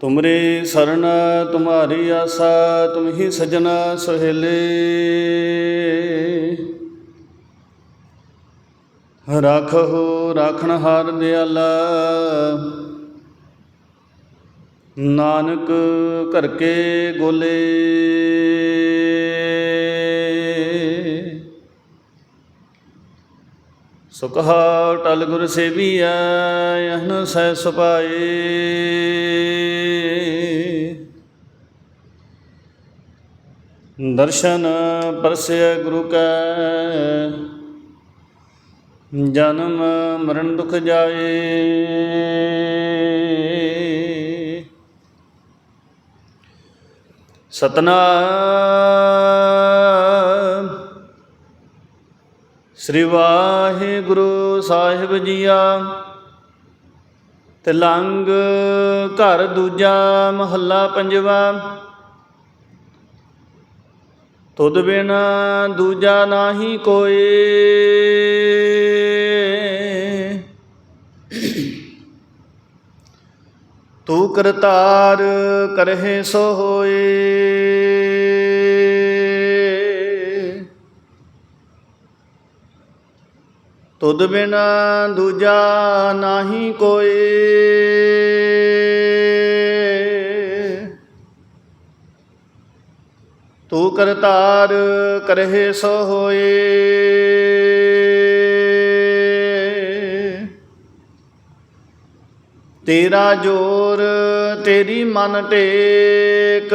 ਤੁਮਰੇ ਸਰਨ ਤੁਮਾਰੀ ਆਸਾ, ਤੁਮ ਹੀ ਸਜਣਾ ਸੁਹੇਲੇ। ਰਾਖੋ ਰਾਖਣ ਹਾਰ ਦਿਆਲਾ। ਨਾਨਕ ਘਰ ਕੇ ਗੋਲੇ। ਸੁਖਾ ਟਲ ਗੁਰ ਸੇਵੀਐ ਯਹਨ ਸਹਿ ਸੁਪਾਏ ਦਰਸ਼ਨ ਪਰਸੈ ਗੁਰੂ ਕੈ, ਜਨਮ ਮਰਨ ਦੁਖ ਜਾਏ। ਸਤਨਾਮ ਸ੍ਰੀ ਵਾਹਿਗੁਰੂ ਸਾਹਿਬ ਜੀਆ। ਤਿਲੰਗ ਘਰ ਦੂਜਾ ਮਹੱਲਾ ਪੰਜਵਾ। ਤੁਧ ਬਿਨ ਦੂਜਾ ਨਾਹੀ ਕੋਈ। ਤੂੰ ਕਰਤਾਰ ਕਰਹਿ ਸੋ ਹੋਏ। ਤੁਧ ਬਿਨਾ ਦੂਜਾ ਨਾਹੀ ਕੋਈ। ਤੂੰ ਕਰਤਾਰ ਕਰਹਿ ਸੋ ਹੋਏ। ਤੇਰਾ ਜੋਰ ਤੇਰੀ ਮਨ ਟੇਕ।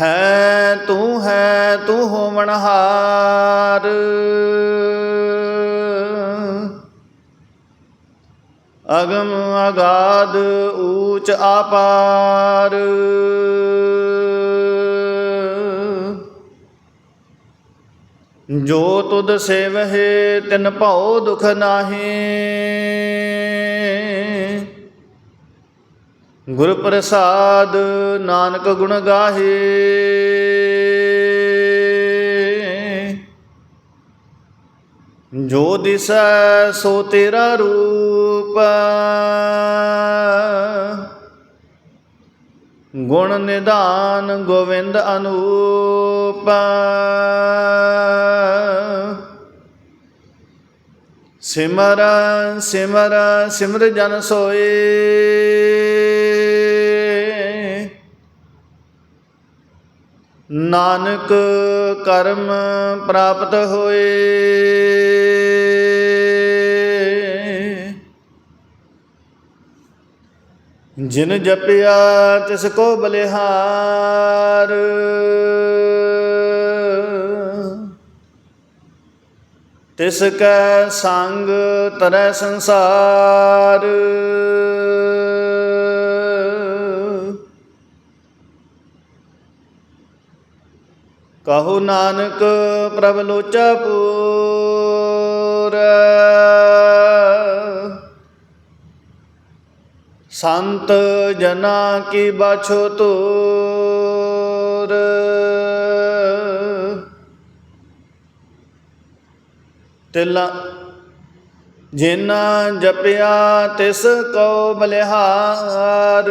ਹੈ ਤੂੰ ਹੈ ਤੂੰ ਹੋਵਣਹਾਰ ਅਗਮ ਅਗਾਧ ਊਚ ਆਪਾਰ। ਜੋ ਤੁਧ ਸੇਵਹਿ ਤਿਨ ਭਉ ਦੁਖ ਨਾਹੀ। ਗੁਰ ਪ੍ਰਸਾਦ ਨਾਨਕ ਗੁਣ ਗਾਹੇ। ਜੋ ਦਿਸੈ ਸੋ ਤੇਰਾ ਰੂਪ। ਗੁਣ ਨਿਧਾਨ ਗੋਵਿੰਦ ਅਨੂਪ। ਸਿਮਰ ਸਿਮਰ ਸਿਮਰ ਜਨ ਸੋਏ। ਨਾਨਕ ਕਰਮ ਪ੍ਰਾਪਤ ਹੋਏ। ਜਿਨ ਜਪਿਆ ਤਿਸ ਕੋ ਬਲਿਹਾਰ। ਤਿਸ ਕੈ ਸੰਗ ਤਰੈ ਸੰਸਾਰ। ਕਹੋ ਨਾਨਕ ਪ੍ਰਭ ਲੋਚਾ ਪੂਰ। ਸੰਤ ਜਨਾ ਕੀ ਬਾਛੋ ਤੂਰ। ਤਿਲਾ ਜਿਨਾ ਜਪਿਆ ਤਿਸ ਕੋ ਬਲਿਹਾਰ।